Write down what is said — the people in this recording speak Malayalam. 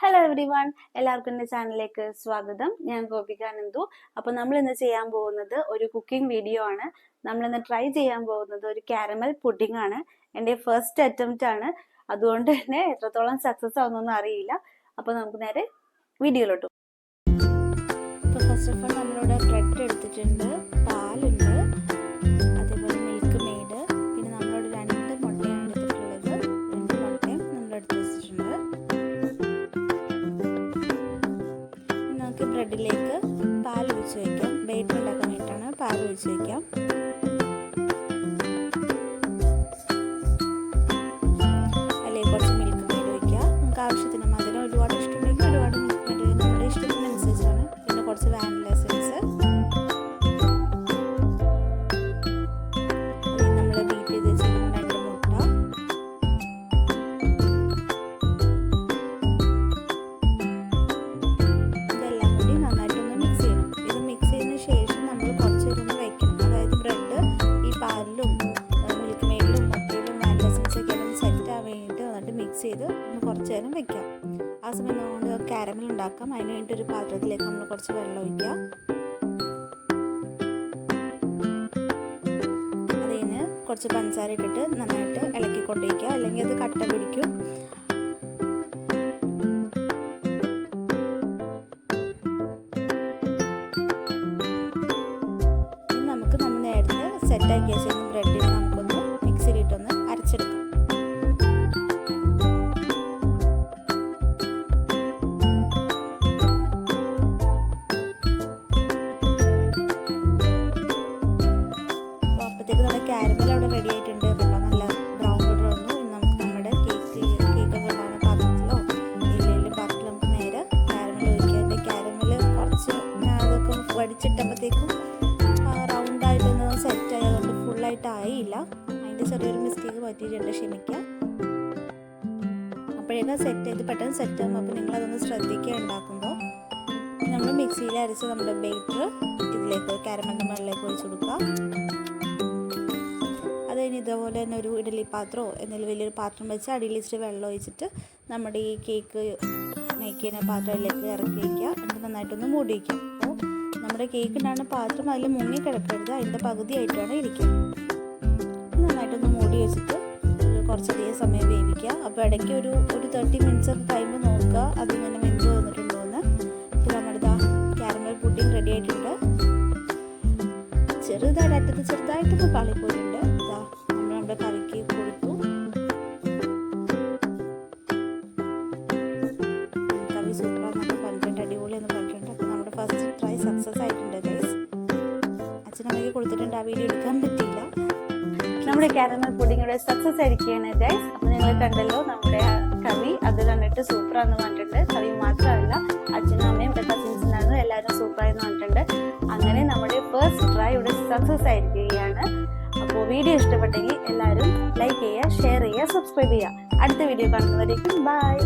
ഹലോ എവറി വൺ എല്ലാവർക്കും എന്റെ ചാനലിലേക്ക് സ്വാഗതം. ഞാൻ ഗോപിക നന്ദു. അപ്പോൾ നമ്മൾ ഇന്ന് ചെയ്യാൻ പോകുന്നത് ഒരു കുക്കിംഗ് വീഡിയോ ആണ്. നമ്മൾ ഇന്ന് ട്രൈ ചെയ്യാൻ പോകുന്നത് ഒരു കാരമൽ പുഡിംഗ് ആണ്. എന്റെ ഫസ്റ്റ് അറ്റംപ്റ്റ് ആണ്. അതുകൊണ്ട് തന്നെ എത്രത്തോളം സക്സസ് ആവുന്നൊന്നും അറിയില്ല. അപ്പോൾ നമുക്ക് നേരെ വീഡിയോയിലോട്ട് അപ്പോൾ ഫസ്റ്റ് ഓഫ് ഓൾ നമ്മളിവിടെ ബ്രെഡ് എടുത്തിട്ടുണ്ട്. പാലുണ്ട്. നമുക്ക് ബ്രെഡിലേക്ക് പാൽ ഒഴിച്ച് വയ്ക്കാം ബേറ്റർ ഉണ്ടാക്കാൻ വേണ്ടിയിട്ടാണ് പാൽ ഒഴിച്ച് വയ്ക്കാം മിക്സ് ചെയ്ത് ഒന്ന് കുറച്ച് നേരം വെക്കാം. ആ സമയം നമ്മൾ കാരമൽ ഉണ്ടാക്കാം. അതിന് വേണ്ടി ഒരു പാത്രത്തിലേക്ക് നമ്മൾ കുറച്ച് വെള്ളം ഒഴിക്കാം അതിന് കുറച്ച് പഞ്ചസാര ഇട്ടിട്ട് നന്നായിട്ട് ഇളക്കിക്കൊണ്ടിരിക്കുക. അല്ലെങ്കിൽ അത് കട്ട പിടിക്കും. നമുക്ക് നമ്മൾ നേരത്തെ സെറ്റാക്കി ബ്രെഡിനെ വടിച്ചിട്ടപ്പോഴത്തേക്കും റൗണ്ടായിട്ടൊന്ന് സെറ്റ് ആയതുകൊണ്ട് ഫുള്ളായിട്ട് ആയില്ല. അതിന്റെ ചെറിയൊരു മിസ്റ്റേക്ക് പറ്റിയിട്ടുണ്ട് ക്ഷമിക്കുക അപ്പോഴേക്കും സെറ്റ് ചെയ്ത് പെട്ടെന്ന് സെറ്റ് ആകുമ്പോൾ അപ്പോൾ നിങ്ങളതൊന്ന് ശ്രദ്ധിക്കുക ഉണ്ടാക്കുമ്പോൾ നമ്മൾ മിക്സിയിൽ അരച്ച് നമ്മുടെ ബേറ്റർ ഇതിലേക്ക് കാരമലിന്റെ മുകളിലേക്ക് ഒഴിച്ചു കൊടുക്കുക. അത് കഴിഞ്ഞ് ഇതേപോലെ തന്നെ ഒരു ഇഡലി പാത്രമോ എന്തെങ്കിലും വലിയൊരു പാത്രം വെച്ച് അടിയിൽ ഇച്ചിരി വെള്ളം ഒഴിച്ചിട്ട് നമ്മുടെ ഈ കേക്ക് മേക്ക് ചെയ്യുന്ന പാത്രത്തിലേക്ക് ഇറക്കി വയ്ക്കുക എന്നിട്ട് നന്നായിട്ടൊന്ന് മൂടി വയ്ക്കുക നമ്മുടെ കേക്ക് ഉണ്ടാകുന്ന പാത്രം അതിൽ മുങ്ങി കിടക്കരുത്. അതിന്റെ പകുതിയായിട്ടാണ് ഇരിക്കുന്നത്. നന്നായിട്ടൊന്ന് മൂടി വെച്ചിട്ട് കുറച്ച് കുറച്ചധികം സമയം വേവിക്കുക. അപ്പോൾ ഇടയ്ക്ക് ഒരു ഒരു തേർട്ടി മിനിറ്റ്സ് കഴിയുമ്പോൾ നോക്കുക. അതിങ്ങനെ വെന്ത് വന്നിട്ടുണ്ടോ എന്ന്. ഇപ്പോൾ നമ്മുടെ ദാ ക്യാരമൽ പുട്ടിങ് റെഡി ആയിട്ടുണ്ട്. ചെറുതായിട്ട് അറ്റത്ത് ചെറുതായിട്ടൊന്ന് പാളിപ്പോയിട്ടുണ്ട്. ഇതാ നമ്മൾ നമ്മുടെ കറിക്ക് കൊടുത്തു ആ വീഡിയോ എടുക്കാൻ പറ്റില്ല നമ്മുടെ കാരമൽ പുഡിങ്ങിയുടെ സക്സസ് ആയിരിക്കുകയാണ് ഗൈസ് അപ്പോൾ നിങ്ങൾ കണ്ടല്ലോ നമ്മുടെ കവി അത് കണ്ടിട്ട് സൂപ്പറാന്ന് പറഞ്ഞിട്ടുണ്ട്. കവി മാത്രമല്ല അച്ഛനും അമ്മയും കസിൻസിനാണ് എല്ലാവരും സൂപ്പറായെന്ന് പറഞ്ഞിട്ടുണ്ട്. അങ്ങനെ നമ്മുടെ ഫസ്റ്റ് ട്രൈ ഇവിടെ സക്സസ് ആയിരിക്കുകയാണ്. അപ്പോൾ വീഡിയോ ഇഷ്ടപ്പെട്ടെങ്കിൽ എല്ലാവരും ലൈക്ക് ചെയ്യുക ഷെയർ ചെയ്യുക സബ്സ്ക്രൈബ് ചെയ്യുക. അടുത്ത വീഡിയോ കാണുന്നവരേക്കും ബൈ